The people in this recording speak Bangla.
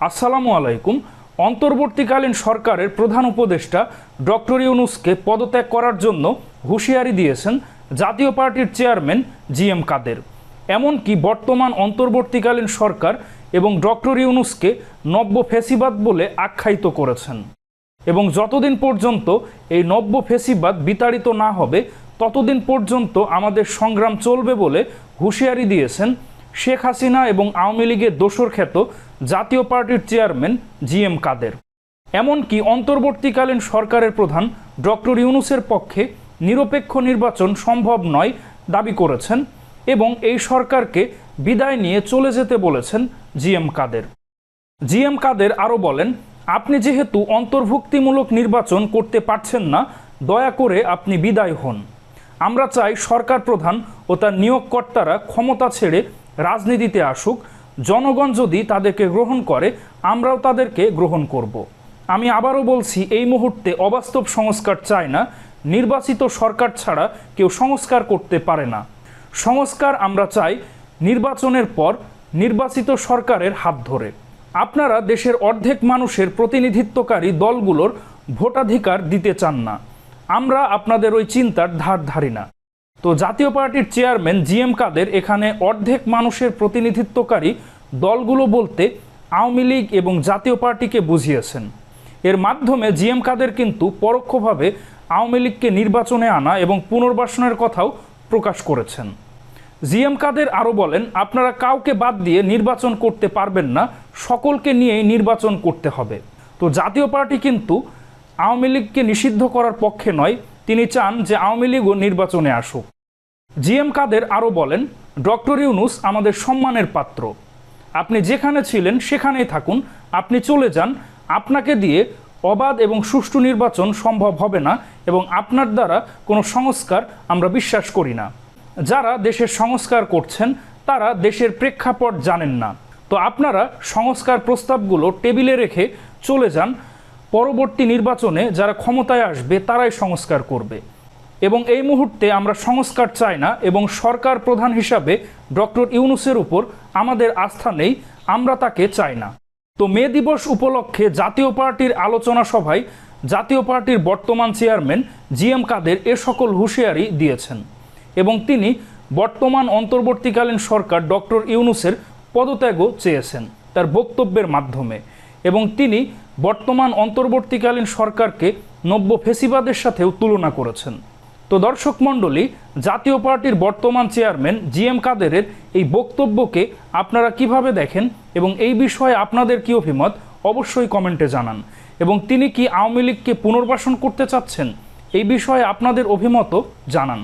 আসসালামু আলাইকুম। অন্তর্বর্তীকালীন সরকারের প্রধান উপদেষ্টা ডক্টর ইউনুসকে পদত্যাগ করার জন্য হুঁশিয়ারি দিয়েছেন জাতীয় পার্টির চেয়ারম্যান জি এম কাদের। এমনকি বর্তমান অন্তর্বর্তীকালীন সরকার এবং ডক্টর ইউনুসকে নব্য ফেসিবাদ বলে আখ্যায়িত করেছেন। এবং যতদিন পর্যন্ত এই নব্য ফেসিবাদ বিতাড়িত না হবে, ততদিন পর্যন্ত আমাদের সংগ্রাম চলবে বলে হুঁশিয়ারি দিয়েছেন শেখ হাসিনা এবং আওয়ামী লীগের দোসর খ্যাত জাতীয় পার্টির চেয়ারম্যান জি এম কাদের। এমনকি অন্তর্বর্তীকালীন সরকারের প্রধান ডক্টর ইউনুসের পক্ষে নিরপেক্ষ নির্বাচন সম্ভব নয় দাবি করেছেন এবং এই সরকারকে বিদায় নিয়ে চলে যেতে বলেছেন জি এম কাদের। জি এম কাদের আরও বলেন, আপনি যেহেতু অন্তর্ভুক্তিমূলক নির্বাচন করতে পারছেন না, দয়া করে আপনি বিদায় হন। আমরা চাই সরকার প্রধান ও তার নিয়োগকর্তারা ক্ষমতা ছেড়ে রাজনীতিতে আসুক, জনগণ যদি তাদেরকে গ্রহণ করে, আমরাও তাদেরকে গ্রহণ করব। আমি আবারও বলছি, এই মুহূর্তে অবাস্তব সংস্কার চায় না, নির্বাচিত সরকার ছাড়া কেউ সংস্কার করতে পারে না। সংস্কার আমরা চাই নির্বাচনের পর নির্বাচিত সরকারের হাত ধরে। আপনারা দেশের অর্ধেক মানুষের প্রতিনিধিত্বকারী দলগুলোর ভোটাধিকার দিতে চান না। আমরা আপনাদের ওই চিন্তার ধার ধারি না। তো জাতীয় পার্টির চেয়ারম্যান জি এম কাদের এখানে অর্ধেক মানুষের প্রতিনিধিত্বকারী দলগুলো বলতে আওয়ামী লীগ এবং জাতীয় পার্টিকে বুঝিয়েছেন। এর মাধ্যমে জি এম কাদের কিন্তু পরোক্ষভাবে আওয়ামী লীগকে নির্বাচনে আনা এবং পুনর্বাসনের কথাও প্রকাশ করেছেন। জি এম কাদের আরও বলেন, আপনারা কাউকে বাদ দিয়ে নির্বাচন করতে পারবেন না, সকলকে নিয়েই নির্বাচন করতে হবে। তো জাতীয় পার্টি কিন্তু আওয়ামী লীগকে নিষিদ্ধ করার পক্ষে নয়, তিনি চান যে আওয়ামী লীগও নির্বাচনে আসুক। জিএম কাদের আরও বলেন, ডক্টর ইউনুস আমাদের সম্মানের পাত্র। আপনি যেখানে ছিলেন সেখানেই থাকুন। আপনি চলে যান। আপনাকে দিয়ে অবাধ এবং সুষ্ঠু নির্বাচন সম্ভব হবে না এবং আপনার দ্বারা কোনো সংস্কার আমরা বিশ্বাস করি না। যারা দেশের সংস্কার করছেন, তারা দেশের প্রেক্ষাপট জানেন না। তো আপনারা সংস্কার প্রস্তাবগুলো টেবিলে রেখে চলে যান। পরবর্তী নির্বাচনে যারা ক্ষমতায় আসবে, তারাই সংস্কার করবে। এবং এই মুহূর্তে আমরা সংস্কার চাই না এবং সরকার প্রধান হিসাবে ডক্টর ইউনুসের উপর আমাদের আস্থা নেই, আমরা তাকে চাই না। তো মে দিবস উপলক্ষে জাতীয় পার্টির আলোচনা সভায় জাতীয় পার্টির বর্তমান চেয়ারম্যান জি এম কাদের এ সকল হুঁশিয়ারি দিয়েছেন এবং তিনি বর্তমান অন্তর্বর্তীকালীন সরকার ডক্টর ইউনুসের পদত্যাগও চেয়েছেন তার বক্তব্যের মাধ্যমে এবং তিনি বর্তমান অন্তর্বর্তীকালীন সরকারকে নব্য ফেসিবাদের সাথেও তুলনা করেছেন। তো দর্শক মণ্ডলী, জাতীয় পার্টির বর্তমান চেয়ারম্যান জি এম কাদেরের এই বক্তব্যকে আপনারা কীভাবে দেখেন এবং এই বিষয়ে আপনাদের কি অভিমত, অবশ্যই কমেন্টে জানান। এবং তিনি কি আওয়ামী লীগকে পুনর্বাসন করতে চাচ্ছেন, এই বিষয়ে আপনাদের অভিমতও জানান।